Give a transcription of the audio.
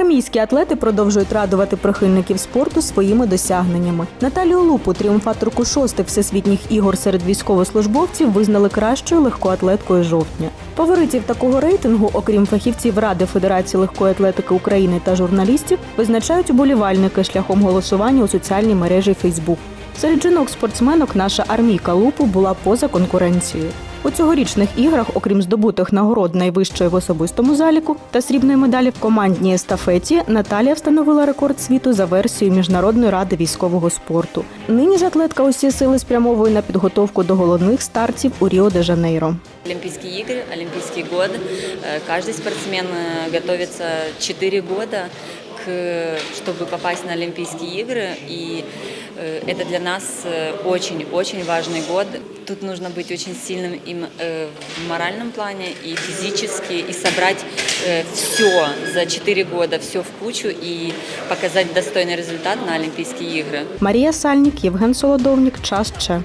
Армійські атлети продовжують радувати прихильників спорту своїми досягненнями. Наталію Лупу, тріумфаторку шостих всесвітніх ігор серед військовослужбовців, визнали кращою легкоатлеткою жовтня. Фаворитів такого рейтингу, окрім фахівців Ради Федерації легкої атлетики України та журналістів, визначають уболівальники шляхом голосування у соціальній мережі Фейсбук. Серед жінок-спортсменок наша армійка Лупу була поза конкуренцією. У цьогорічних іграх, окрім здобутих нагород найвищої в особистому заліку та срібної медалі в командній естафеті, Наталія встановила рекорд світу за версією Міжнародної ради військового спорту. Нині ж атлетка усі сили спрямовує на підготовку до головних стартів у Ріо де Жанейро. Олимпийские игры, Олимпийский год. Э, Каждый спортсмен э, готовится 4 года, к, чтобы попасть на Олимпийские игры. И э, это для нас э, очень-очень важный год. Тут нужно быть очень сильным и м- э, в моральном плане, и физически, и собрать все за 4 года, все в кучу и показать достойный результат на Олимпийские игры. Марія Сальнік, Євген Солодовнік, час Че.